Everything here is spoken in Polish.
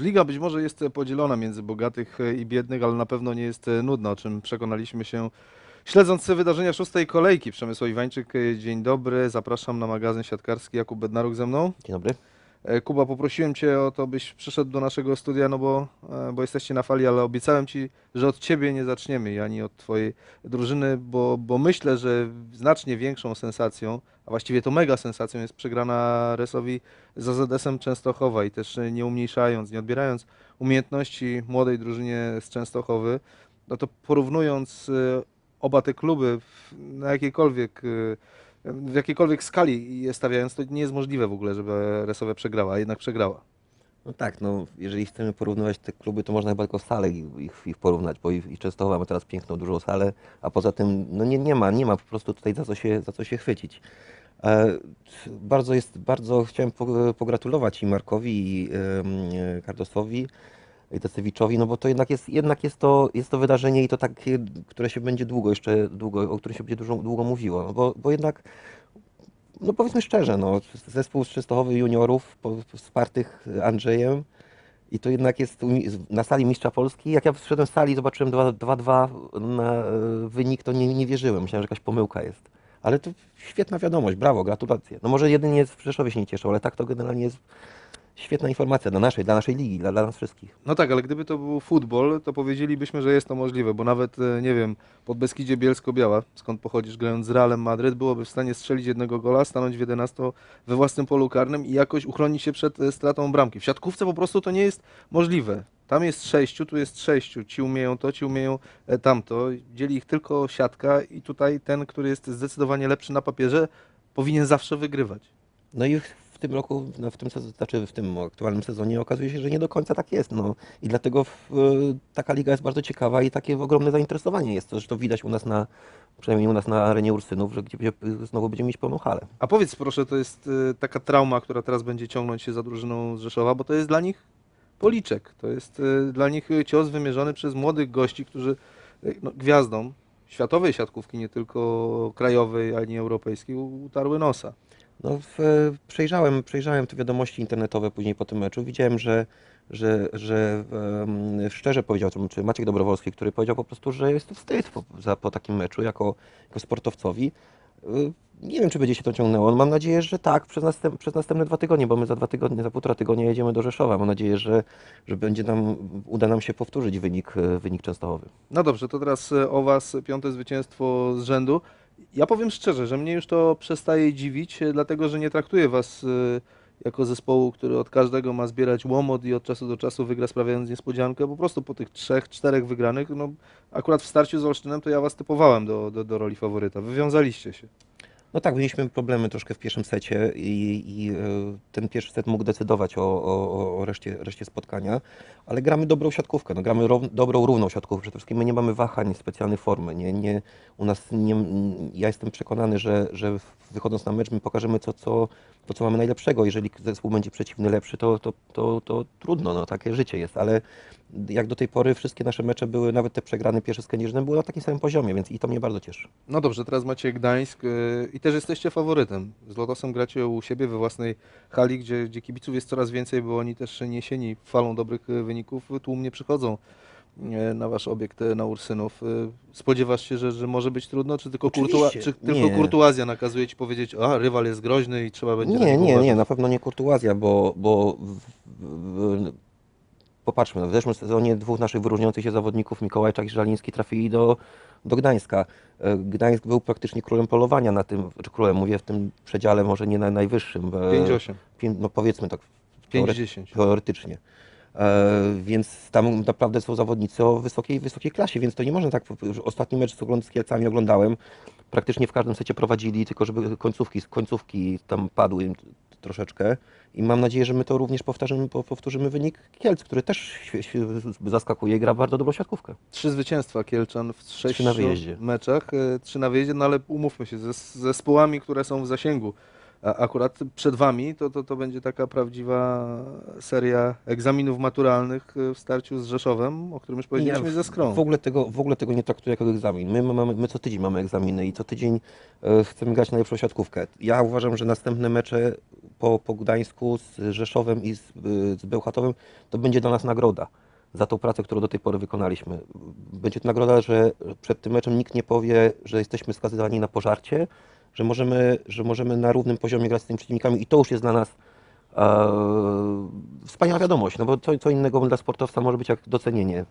Liga być może jest podzielona między bogatych i biednych, ale na pewno nie jest nudna, o czym przekonaliśmy się śledząc wydarzenia szóstej kolejki. Przemysław Iwańczyk, dzień dobry. Zapraszam na magazyn siatkarski. Jakub Bednaruk ze mną. Dzień dobry. E, Kuba, poprosiłem Cię o to, byś przyszedł do naszego studia, no bo, e, bo jesteście na fali, ale obiecałem Ci, że od Ciebie nie zaczniemy, ani od Twojej drużyny, bo, bo myślę, że znacznie większą sensacją, a właściwie to mega sensacją jest przegrana Resowi z AZS-em Częstochowa i też nie umniejszając, nie odbierając umiejętności młodej drużynie z Częstochowy, no to porównując e, oba te kluby na jakiejkolwiek w jakiejkolwiek skali je stawiając, to nie jest możliwe w ogóle, żeby Resowe przegrała, a jednak przegrała. No tak, no jeżeli chcemy porównywać te kluby, to można chyba tylko salę ich, ich, porównać, bo i, Częstochowa ma teraz piękną, dużą salę, a poza tym no nie, nie ma, nie ma po prostu tutaj za co się, za co się chwycić. E, bardzo jest, bardzo chciałem po- pogratulować i Markowi, i e, Kardosowi, i Tacewiczowi, no bo to jednak jest, jednak jest to, jest to wydarzenie i to takie, które się będzie długo jeszcze, długo, o którym się będzie dużo, długo mówiło, no bo, bo jednak, no powiedzmy szczerze, no, zespół z Częstochowy juniorów wspartych Andrzejem i to jednak jest na sali Mistrza Polski, jak ja wszedłem z sali i zobaczyłem 2-2 na e, wynik, to nie, nie wierzyłem, myślałem, że jakaś pomyłka jest. Ale to świetna wiadomość, brawo, gratulacje. No może jedynie w Rzeszowie się nie cieszą, ale tak to generalnie jest świetna informacja dla naszej, dla naszej ligi, dla, dla nas wszystkich. No tak, ale gdyby to był futbol, to powiedzielibyśmy, że jest to możliwe, bo nawet, e, nie wiem, pod Beskidzie Bielsko-Biała, skąd pochodzisz, grając z Realem Madryt, byłoby w stanie strzelić jednego gola, stanąć w 11 we własnym polu karnym i jakoś uchronić się przed e, stratą bramki. W siatkówce po prostu to nie jest możliwe. Tam jest sześciu, tu jest sześciu. Ci umieją to, ci umieją e, tamto. Dzieli ich tylko siatka i tutaj ten, który jest zdecydowanie lepszy na papierze, powinien zawsze wygrywać. No i tym roku, no w tym, sezonie, znaczy w tym aktualnym sezonie okazuje się, że nie do końca tak jest. No. I dlatego w, taka liga jest bardzo ciekawa i takie ogromne zainteresowanie jest. Zresztą widać u nas na, przynajmniej u nas na arenie Ursynów, że gdzie znowu będziemy mieć pełną halę. A powiedz proszę, to jest y, taka trauma, która teraz będzie ciągnąć się za drużyną z Rzeszowa, bo to jest dla nich policzek. To jest y, dla nich cios wymierzony przez młodych gości, którzy no, gwiazdom światowej siatkówki, nie tylko krajowej ani europejskiej, utarły nosa. No, w, przejrzałem, przejrzałem te wiadomości internetowe później po tym meczu. Widziałem, że, że, że em, szczerze powiedział, czy Maciek Dobrowolski, który powiedział po prostu, że jest wstyd po, za, po takim meczu jako, jako sportowcowi. Y, Nie wiem, czy będzie się to ciągnęło. Mam nadzieję, że tak, przez, następ, przez następne dwa tygodnie, bo my za dwa tygodnie, za półtora tygodnia jedziemy do Rzeszowa. Mam nadzieję, że, że będzie nam, uda nam się powtórzyć wynik, e, wynik Częstochowy. No dobrze, to teraz y, o Was piąte zwycięstwo z rzędu. Ja powiem szczerze, że mnie już to przestaje dziwić, y, dlatego że nie traktuję Was y, jako zespołu, który od każdego ma zbierać łomot i od czasu do czasu wygra sprawiając niespodziankę. Po prostu po tych trzech, czterech wygranych, no akurat w starciu z Olsztynem to ja Was typowałem do, do, do roli faworyta. Wywiązaliście się. No tak, mieliśmy problemy troszkę w pierwszym secie i, i e, ten pierwszy set mógł decydować o, o, o reszcie, reszcie spotkania, ale gramy dobrą siatkówkę, no, gramy row, dobrą, równą siatkówkę. Przede wszystkim my nie mamy wahań, specjalnej formy. Nie, nie, u nas nie, ja jestem przekonany, że, że wychodząc na mecz my pokażemy co, co, to, co mamy najlepszego. Jeżeli zespół będzie przeciwny lepszy, to, to, to, to trudno, no, takie życie jest, ale jak do tej pory wszystkie nasze mecze były, nawet te przegrane pierwsze z Kędzierznem, były na takim samym poziomie, więc i to mnie bardzo cieszy. No dobrze, teraz macie Gdańsk y, i też jesteście faworytem. Z Lotosem gracie u siebie we własnej hali, gdzie, gdzie kibiców jest coraz więcej, bo oni też niesieni falą dobrych y, wyników tłumnie przychodzą na wasz obiekt y, na Ursynów. Y, Spodziewasz się, że, że może być trudno, czy tylko, kurtua, czy tylko nie. kurtuazja nakazuje ci powiedzieć, a rywal jest groźny i trzeba będzie Nie, nie, nie, uważać"? na pewno nie kurtuazja, bo, bo w, w, popatrzmy, w zeszłym sezonie dwóch naszych wyróżniających się zawodników, Mikołajczak i Żaliński, trafili do, do Gdańska. E, Gdańsk był praktycznie królem polowania na tym, czy królem, mówię w tym przedziale może nie na najwyższym. e, 5-8, pię- No powiedzmy tak, teore- 5-10. teoretycznie. E, więc tam naprawdę są zawodnicy o wysokiej, wysokiej klasie, więc to nie można tak. już Ostatni mecz z, Kielcami oglądałem. Praktycznie w każdym secie prowadzili, tylko żeby końcówki, końcówki tam padły im troszeczkę. I mam nadzieję, że my to również powtarzamy, po- powtórzymy wynik Kielc, który też zaskakuje i gra bardzo dobrą siatkówkę. Trzy zwycięstwa Kielczan w sześciu meczach, y, trzy na wyjeździe, no ale umówmy się, ze z zespołami, które są w zasięgu. Akurat przed wami to, to, to będzie taka prawdziwa seria egzaminów maturalnych y, w starciu z Rzeszowem, o którym już powiedzieliśmy Ja ze Skrą. W ogóle, tego, w ogóle tego nie traktuję jako egzamin. My, mamy, my co tydzień mamy egzaminy i co tydzień e, chcemy grać najlepszą siatkówkę. Ja uważam, że następne mecze po, po Gdańsku z Rzeszowem i z, y, z Bełchatowem, to będzie dla nas nagroda za tą pracę, którą do tej pory wykonaliśmy. Będzie to nagroda, że przed tym meczem nikt nie powie, że jesteśmy skazywani na pożarcie, że możemy, że możemy na równym poziomie grać z tymi przeciwnikami i to już jest dla nas e, wspaniała wiadomość, no bo co, co innego dla sportowca może być jak docenienie